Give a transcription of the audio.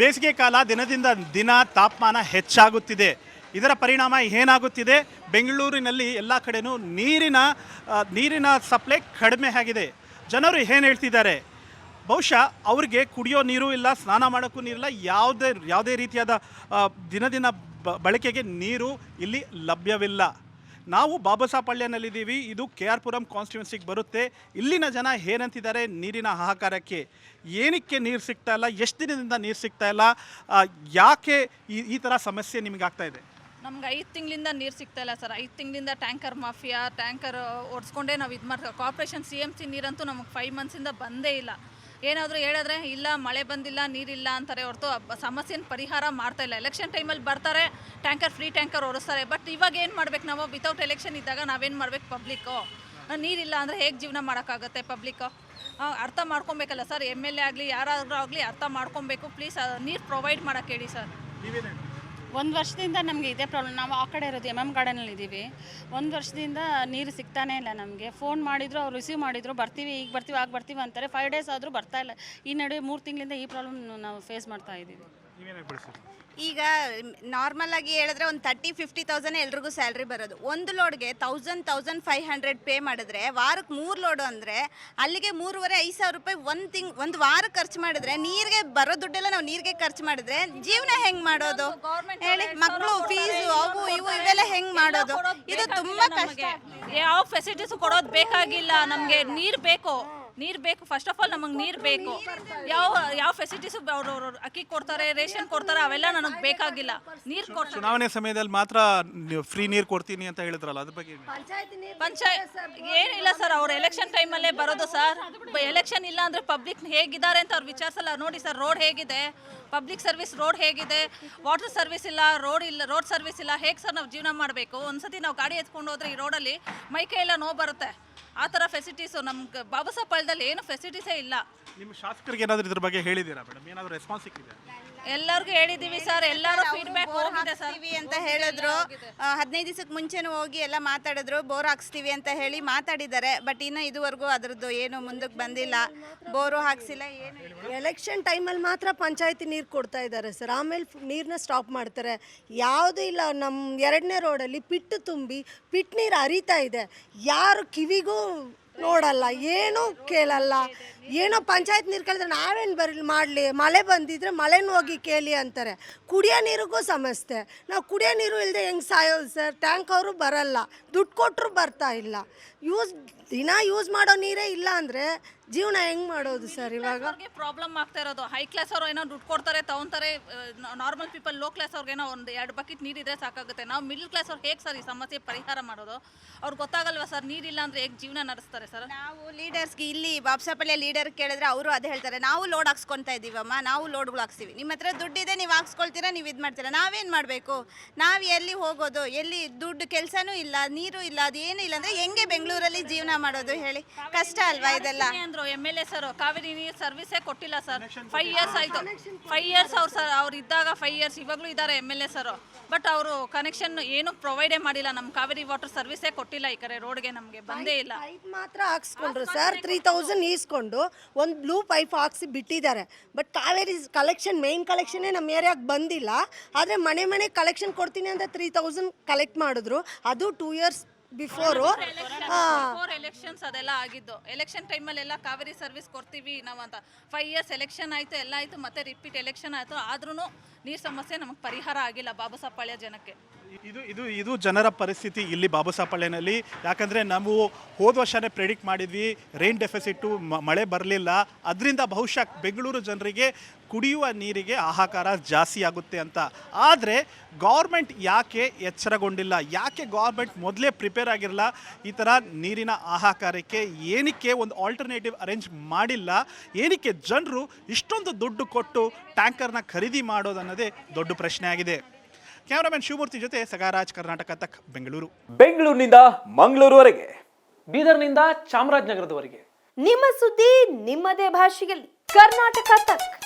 ಬೇಸಿಗೆ ಕಾಲ ದಿನದಿಂದ ದಿನ ತಾಪಮಾನ ಹೆಚ್ಚಾಗುತ್ತಿದೆ. ಇದರ ಪರಿಣಾಮ ಏನಾಗುತ್ತಿದೆ? ಬೆಂಗಳೂರಿನಲ್ಲಿ ಎಲ್ಲ ಕಡೆನೂ ನೀರಿನ ನೀರಿನ ಸಪ್ಲೈ ಕಡಿಮೆ ಆಗಿದೆ. ಜನರು ಏನು ಹೇಳ್ತಿದ್ದಾರೆ? ಬಹುಶಃ ಅವ್ರಿಗೆ ಕುಡಿಯೋ ನೀರು ಇಲ್ಲ, ಸ್ನಾನ ಮಾಡೋಕ್ಕೂ ನೀರಿಲ್ಲ ಯಾವುದೇ ಯಾವುದೇ ರೀತಿಯಾದ ದಿನದಿನ ಬಳಕೆಗೆ ನೀರು ಇಲ್ಲಿ ಲಭ್ಯವಿಲ್ಲ. ನಾವು ಬಾಬಸಾಪಳ್ಯನಲ್ಲಿದ್ದೀವಿ ಇದು ಕೆ ಆರ್ ಪುರಂ ಕಾನ್ಸ್ಟಿಟ್ಯೂನ್ಸಿಗೆ ಬರುತ್ತೆ. ಇಲ್ಲಿನ ಜನ ಏನಂತಿದ್ದಾರೆ? ನೀರಿನ ಹಾಹಾಕಾರಕ್ಕೆ. ಏನಕ್ಕೆ ನೀರು ಸಿಗ್ತಾ ಇಲ್ಲ? ಎಷ್ಟು ದಿನದಿಂದ ನೀರು ಸಿಗ್ತಾ ಇಲ್ಲ? ಯಾಕೆ ಈ ಈ ಥರ ಸಮಸ್ಯೆ ನಿಮಗೆ ಆಗ್ತಾ ಇದೆ? ನಮ್ಗೆ ಐದು ತಿಂಗಳಿಂದ ನೀರು ಸಿಗ್ತಾ ಇಲ್ಲ ಸರ್. ಐದು ತಿಂಗಳಿಂದ ಟ್ಯಾಂಕರ್ ಮಾಫಿಯಾ, ಟ್ಯಾಂಕರ್ ಓಡಿಸ್ಕೊಂಡೇ ನಾವು ಇದು ಮಾಡ್ತೀವಿ ಕಾರ್ಪೊರೇಷನ್ ಸಿ ಎಂ ಸಿ ನೀರಂತೂ ನಮಗೆ ಫೈವ್ ಮಂತ್ಸಿಂದ ಬಂದೇ ಇಲ್ಲ. ಏನಾದರೂ ಹೇಳಿದ್ರೆ, ಇಲ್ಲ, ಮಳೆ ಬಂದಿಲ್ಲ, ನೀರಿಲ್ಲ ಅಂತಾರೆ ಹೊರತು ಸಮಸ್ಯೆನ ಪರಿಹಾರ ಮಾಡ್ತಾ ಇಲ್ಲ. ಎಲೆಕ್ಷನ್ ಟೈಮಲ್ಲಿ ಬರ್ತಾರೆ, ಟ್ಯಾಂಕರ್, ಫ್ರೀ ಟ್ಯಾಂಕರ್ ಹೊರಿಸ್ತಾರೆ ಬಟ್ ಇವಾಗ ಏನು ಮಾಡ್ಬೇಕು ನಾವು? ವಿತೌಟ್ ಎಲೆಕ್ಷನ್ ಇದ್ದಾಗ ನಾವೇನು ಮಾಡ್ಬೇಕು ಪಬ್ಲಿಕ್ಕು ನೀರಿಲ್ಲ ಅಂದರೆ ಹೇಗೆ ಜೀವನ ಮಾಡೋಕ್ಕಾಗತ್ತೆ ಪಬ್ಲಿಕ್ಕು ಅರ್ಥ ಮಾಡ್ಕೊಬೇಕಲ್ಲ ಸರ್? ಎಂ ಎಲ್ ಎ ಆಗಲಿ, ಯಾರಾದರೂ ಆಗಲಿ ಅರ್ಥ ಮಾಡ್ಕೊಬೇಕು. ಪ್ಲೀಸ್ ನೀರು ಪ್ರೊವೈಡ್ ಮಾಡೋಕ್ಕೆ ಹೇಳಿ ಸರ್. ಒಂದು ವರ್ಷದಿಂದ ನಮಗೆ ಇದೇ ಪ್ರಾಬ್ಲಮ್ ನಾವು ಆ ಕಡೆ ಇರೋದು ಎಂ ಎಂ ಗಾರ್ಡನಲ್ಲಿ ಇದ್ದೀವಿ ಒಂದು ವರ್ಷದಿಂದ ನೀರು ಸಿಗ್ತಾನೇ ಇಲ್ಲ ನಮಗೆ. ಫೋನ್ ಮಾಡಿದ್ರು, ಅವ್ರು ರಿಸೀವ್ ಮಾಡಿದ್ರು, ಬರ್ತೀವಿ, ಈಗ ಬರ್ತೀವಿ, ಆಗ ಬರ್ತೀವಿ ಅಂತಾರೆ. ಫೈವ್ ಡೇಸ್ ಆದರೂ ಬರ್ತಾ ಇಲ್ಲ. ಈ ನಡುವೆ ಮೂರು ತಿಂಗಳಿಂದ ಈ ಪ್ರಾಬ್ಲಮ್ ನಾವು ಫೇಸ್ ಮಾಡ್ತಾ ಇದ್ದೀವಿ ಈಗ ನಾರ್ಮಲ್ ಆಗಿ ಹೇಳಿದ್ರೆ ಒಂದು ತರ್ಟಿ ಫಿಫ್ಟಿ ತೌಸಂಡ್ ಎಲ್ರಿಗೂ ಸ್ಯಾಲ್ರಿ ಬರೋದು. ಒಂದು ಲೋಡ್ಗೆ thousand thousand five hundred pay ಮಾಡಿದ್ರೆ ವಾರಕ್ಕೆ ಮೂರು ಲೋಡು ಅಂದರೆ ಅಲ್ಲಿಗೆ ಮೂರುವರೆ ಐದು ಸಾವಿರ ರೂಪಾಯಿ ಒಂದು ತಿಂಗ್ ಒಂದು ವಾರ ಖರ್ಚು ಮಾಡಿದ್ರೆ ನೀರಿಗೆ ಬರೋ ದುಡ್ಡೆಲ್ಲ ನಾವು ನೀರಿಗೆ ಖರ್ಚು ಮಾಡಿದ್ರೆ ಜೀವನ ಹೆಂಗ್ ಮಾಡೋದು? ಹೇಳಿ ಮಕ್ಕಳು ಫೀಸು ಅವು ಇವು ಇವೆಲ್ಲ ಹೆಂಗ್ ಮಾಡೋದು? ಇದು ತುಂಬಾ ಕಷ್ಟ. ಯಾವ ಫೆಸಿಲಿಟೀಸ್ ಕೊಡೋದು ಬೇಕಾಗಿಲ್ಲ ನಮಗೆ ನೀರು ಬೇಕು. ನೀರು ಬೇಕು. ಫಸ್ಟ್ ಆಫ್ ಆಲ್ ನಮಗೆ ನೀರು ಬೇಕು. ಯಾವ ಯಾವ ಫೆಸಿಲಿಟೀಸ್ ಅವರು ಅಕ್ಕಿ ಕೊಡ್ತಾರೆ ರೇಷನ್ ಕೊಡ್ತಾರೆ ಅವೆಲ್ಲ ನನಗೆ ಬೇಕಾಗಿಲ್ಲ. ನೀರು ಕೊಡ್ತಾರೆ. ಚುನಾವಣೆ ಸಮಯದಲ್ಲಿ ಮಾತ್ರ ಫ್ರೀ ನೀರು ಕೊಡ್ತೀನಿ ಅಂತ ಹೇಳಿದ್ರಲ್ಲ ಅದ್ರ ಬಗ್ಗೆ? ಪಂಚಾಯತ್ ಏನಿಲ್ಲ ಸರ್ ಅವ್ರು ಎಲೆಕ್ಷನ್ ಟೈಮಲ್ಲೇ ಬರೋದು ಸರ್. ಎಲೆಕ್ಷನ್ ಇಲ್ಲ ಅಂದರೆ ಪಬ್ಲಿಕ್ ಹೇಗಿದ್ದಾರೆ ಅಂತ ಅವ್ರು ವಿಚಾರಿಸಲ್ಲ. ನೋಡಿ ಸರ್ ರೋಡ್ ಹೇಗಿದೆ. ಪಬ್ಲಿಕ್ ಸರ್ವಿಸ್ ರೋಡ್ ಹೇಗಿದೆ. ವಾಟರ್ ಸರ್ವಿಸ್ ಇಲ್ಲ ರೋಡ್ ಇಲ್ಲ ರೋಡ್ ಸರ್ವಿಸ್ ಇಲ್ಲ. ಹೇಗೆ ಸರ್ ನಾವು ಜೀವನ ಮಾಡಬೇಕು? ಒಂದ್ಸತಿ ನಾವು ಗಾಡಿ ಎತ್ಕೊಂಡು ಹೋದ್ರೆ ಈ ರೋಡಲ್ಲಿ ಮೈಕೈ ಎಲ್ಲ ನೋವು ಬರುತ್ತೆ. ಆ ಥರ ಫೆಸಿಲಿಟೀಸು ನಮ್ಗೆ ಬಾಬಾಸಾಪಾಳ್ಯದಲ್ಲಿ ಏನು ಫೆಸಿಲಿಟೀಸೇ ಇಲ್ಲ. ನಿಮ್ಮ ಶಾಸಕರಿಗೆ ಏನಾದರೂ ಇದ್ರ ಬಗ್ಗೆ ಹೇಳಿದ್ದೀರಾ ಮೇಡಮ್ ಏನಾದರೂ ರೆಸ್ಪಾನ್ಸ್ ಸಿಕ್ಕಿದೆ? ಎಲ್ಲರಿಗೂ ಹೇಳಿದ್ದೀವಿ ಸರ್ ಎಲ್ಲರೂ ಫೀಡ್ಬ್ಯಾಕ್ ಹೋಗಿದೆ ಸರ್. ಹಾಕ್ಸ್ತೀವಿ ಅಂತ ಹೇಳಿದ್ರು. ಹದಿನೈದು ದಿವಸಕ್ಕೆ ಮುಂಚೆನೂ ಹೋಗಿ ಎಲ್ಲ ಮಾತಾಡಿದ್ರು ಬೋರ್ ಹಾಕ್ಸ್ತೀವಿ ಅಂತ ಹೇಳಿ ಮಾತಾಡಿದ್ದಾರೆ. ಬಟ್ ಇನ್ನು ಇದುವರೆಗೂ ಅದರದ್ದು ಏನು ಮುಂದಕ್ಕೆ ಬಂದಿಲ್ಲ. ಬೋರು ಹಾಕ್ಸಿಲ್ಲ ಏನು. ಎಲೆಕ್ಷನ್ ಟೈಮಲ್ಲಿ ಮಾತ್ರ ಪಂಚಾಯತಿ ನೀರು ಕೊಡ್ತಾ ಇದ್ದಾರೆ ಸರ್. ಆಮೇಲೆ ನೀರನ್ನ ಸ್ಟಾಪ್ ಮಾಡ್ತಾರೆ. ಯಾವುದೂ ಇಲ್ಲ ನಮ್ಮ ಎರಡನೇ ರೋಡಲ್ಲಿ ಪಿಟ್ಟು ತುಂಬಿ ಪಿಟ್ ನೀರು ಹರಿತಾ ಇದೆ. ಯಾರು ಕಿವಿಗೂ ನೋಡಲ್ಲ ಏನೂ ಕೇಳಲ್ಲ. ಏನೋ ಪಂಚಾಯತ್ ನೀರು ಕೇಳಿದ್ರೆ ನಾವೇನು ಬರಲಿ ಮಾಡಲಿ? ಮಳೆ ಬಂದಿದ್ರೆ ಮಳೆನೂ ಹೋಗಿ ಕೇಳಿ ಅಂತಾರೆ. ಕುಡಿಯೋ ನೀರಿಗೂ ಸಮಸ್ಯೆ. ನಾವು ಕುಡಿಯೋ ನೀರು ಇಲ್ಲದೆ ಹೆಂಗೆ ಸಾಯೋದು ಸರ್? ಟ್ಯಾಂಕ್ ಅವರು ಬರಲ್ಲ. ದುಡ್ಡು ಕೊಟ್ಟರು ಬರ್ತಾ ಇಲ್ಲ. ಯೂಸ್ ದಿನ ಯೂಸ್ ಮಾಡೋ ನೀರೇ ಇಲ್ಲ ಅಂದರೆ ಜೀವನ ಹೆಂಗೆ ಮಾಡೋದು ಸರ್ ಇವಾಗ? ಅವ್ರಿಗೆ ಪ್ರಾಬ್ಲಮ್ ಆಗ್ತಾ ಇರೋದು. ಹೈ ಕ್ಲಾಸ್ ಅವ್ರು ಏನೋ ದುಡ್ಡು ಕೊಡ್ತಾರೆ ತಗೊಂತಾರೆ ನಾರ್ಮಲ್ ಪೀಪಲ್ ಲೋ ಕ್ಲಾಸ್ ಅವ್ರಿಗೇನೋ ಒಂದು ಎರಡು ಬಕೆಟ್ ನೀರಿದ್ರೆ ಸಾಕಾಗುತ್ತೆ. ನಾವು ಮಿಡ್ಲ್ ಕ್ಲಾಸ್ ಅವ್ರು ಹೇಗೆ ಸರ್ ಈ ಸಮಸ್ಯೆ ಪರಿಹಾರ ಮಾಡೋದು? ಅವ್ರಿಗೆ ಗೊತ್ತಾಗಲ್ವಾ ಸರ್? ನೀರಿಲ್ಲ ಅಂದರೆ ಹೇಗೆ ಜೀವನ ನಡೆಸ್ತಾರೆ ಸರ್? ನಾವು ಲೀಡರ್ಸ್ಗೆ ಇಲ್ಲಿ ಬಾಬ್ಸಾಪಳ್ಳಿ ಲೀಡರ್ ಕೇಳಿದ್ರೆ ಅವರು ಅದೇ ಹೇಳ್ತಾರೆ ನಾವು ಲೋಡ್ ಹಾಕ್ಸ್ಕೊತಾ ಇದೀವಮ್ಮ ನಾವು ಲೋಡ್ಗಳು ಹಾಕ್ಸ್ತೀವಿ. ನಿಮ್ಮ ಹತ್ರ ದುಡ್ಡಿದೆ ನೀವು ಹಾಕ್ಸ್ಕೊಳ್ತೀರಾ ನೀವು ಇದು ಮಾಡ್ತೀರಾ ನಾವೇನು ಮಾಡಬೇಕು? ನಾವು ಎಲ್ಲಿ ಹೋಗೋದು ಎಲ್ಲಿ ದುಡ್ಡು ಕೆಲಸನೂ ಇಲ್ಲ ನೀರು ಇಲ್ಲ ಅದೇನು ಇಲ್ಲ ಅಂದರೆ ಹೆಂಗೆ ಬೆಂಗಳೂರಲ್ಲಿ ಜೀವನ ಮಾಡೋದು ಹೇಳಿ? ಕಷ್ಟ ಅಲ್ವಾ ಇದೆಲ್ಲ? ಅಂದರು M L A sir Kaveri ನೀರು ಸರ್ವಿಸೇ ಕೊಟ್ಟಿಲ್ಲ ಸರ್ ಫೈವ್ ಇಯರ್ಸ್ ಆಯಿತು. ಫೈವ್ ಇಯರ್ಸ್ ಅವ್ರು ಸರ್ ಅವ್ರು ಇದ್ದಾಗ ಫೈವ್ ಇಯರ್ಸ್ ಇವಾಗಲೂ ಇದ್ದಾರೆ M L A sir but ಅವರು ಕನೆಕ್ಷನ್ ಏನು ಪ್ರೊವೈಡೇ ಮಾಡಿಲ್ಲ. ನಮ್ಮ ಕಾವೇರಿ ವಾಟರ್ ಸರ್ವಿಸೇ ಕೊಟ್ಟಿಲ್ಲ ಈ ಕಡೆ ರೋಡ್ಗೆ ನಮಗೆ ಬಂದೇ ಇಲ್ಲ. ಮಾತ್ರ ಹಾಕ್ಸ್ಕೊಂಡ್ರು ಸರ್ ತ್ರೀ ತೌಸಂಡ್ ಈಸ್ಕೊಂಡು ಒಂದು ಬ್ಲೂ ಪೈಪ್ ಹಾಕ್ಸಿ ಬಿಟ್ಟಿದ್ದಾರೆ. ಬಟ್ ಕಾವೇರಿ ಕಲೆಕ್ಷನ್ ಮೇನ್ ಕಲೆಕ್ಷನ್ನೇ ನಮ್ಮ ಏರಿಯಾಗೆ ಬಂದಿಲ್ಲ. ಆದರೆ ಮನೆ ಮನೆ ಕಲೆಕ್ಷನ್ ಕೊಡ್ತೀನಿ ಅಂತ ತ್ರೀ ತೌಸಂಡ್ ಕಲೆಕ್ಟ್ ಮಾಡಿದ್ರು. ಅದು two years before for elections ಅದೆಲ್ಲ ಆಗಿದ್ದು. ಎಲೆಕ್ಷನ್ ಟೈಮಲ್ಲಿ ಎಲ್ಲ ಕಾವೇರಿ ಸರ್ವಿಸ್ ಕೊಡ್ತೀವಿ ನಾವು ಅಂತ. ಫೈವ್ ಇಯರ್ಸ್ ಎಲೆಕ್ಷನ್ ಆಯಿತು ಎಲ್ಲ ಆಯಿತು ಮತ್ತೆ ರಿಪೀಟ್ ಎಲೆಕ್ಷನ್ ಆಯಿತು. ಆದ್ರೂ ನೀರು ಸಮಸ್ಯೆ ನಮಗೆ ಪರಿಹಾರ ಆಗಿಲ್ಲ ಬಾಬಾಸಾಪಾಳ್ಯ ಜನಕ್ಕೆ. ಇದು ಇದು ಇದು ಜನರ ಪರಿಸ್ಥಿತಿ ಇಲ್ಲಿ ಬಾಬುಸಾಪಳ್ಳೆಯಲ್ಲಿ ಯಾಕಂದರೆ ನಾವು ಹೋದ ವರ್ಷನೇ ಪ್ರೆಡಿಕ್ಟ್ ಮಾಡಿದ್ವಿ ರೈನ್ ಡೆಫಿಸಿಟ್ಟು ಮಳೆ ಬರಲಿಲ್ಲ. ಅದರಿಂದ ಬಹುಶಃ ಬೆಂಗಳೂರು ಜನರಿಗೆ ಕುಡಿಯುವ ನೀರಿಗೆ ಹಾಹಾಕಾರ ಜಾಸ್ತಿ ಆಗುತ್ತೆ ಅಂತ. ಆದರೆ ಗೌರ್ಮೆಂಟ್ ಯಾಕೆ ಎಚ್ಚರಗೊಂಡಿಲ್ಲ? ಯಾಕೆ ಗೌರ್ಮೆಂಟ್ ಮೊದಲೇ ಪ್ರಿಪೇರ್ ಆಗಿರಲ್ಲ ಈ ಥರ ನೀರಿನ ಆಹಾಕಾರಕ್ಕೆ ಏನಕ್ಕೆ ಒಂದು ಆಲ್ಟರ್ನೇಟಿವ್ ಅರೇಂಜ್ ಮಾಡಿಲ್ಲ? ಏನಕ್ಕೆ ಜನರು ಇಷ್ಟೊಂದು ದುಡ್ಡು ಕೊಟ್ಟು ಟ್ಯಾಂಕರ್ನ ಖರೀದಿ ಮಾಡೋದನ್ನೋದೇ ದೊಡ್ಡ ಪ್ರಶ್ನೆ ಆಗಿದೆ ಕ್ಯಾಮ್ರಾಮನ್ ಶಿವಮೂರ್ತಿ ಜೊತೆ ಸಗಾರಾಜ್ ಕರ್ನಾಟಕ ತಕ್ ಬೆಂಗಳೂರು. ಬೆಂಗಳೂರಿನಿಂದ ಮಂಗಳೂರುವರೆಗೆ. ಬೀದರ್ನಿಂದ ಚಾಮರಾಜನಗರದವರೆಗೆ. ನಿಮ್ಮ ಸುದ್ದಿ ನಿಮ್ಮದೇ ಭಾಷೆಯಲ್ಲಿ. ಕರ್ನಾಟಕ ತಕ್.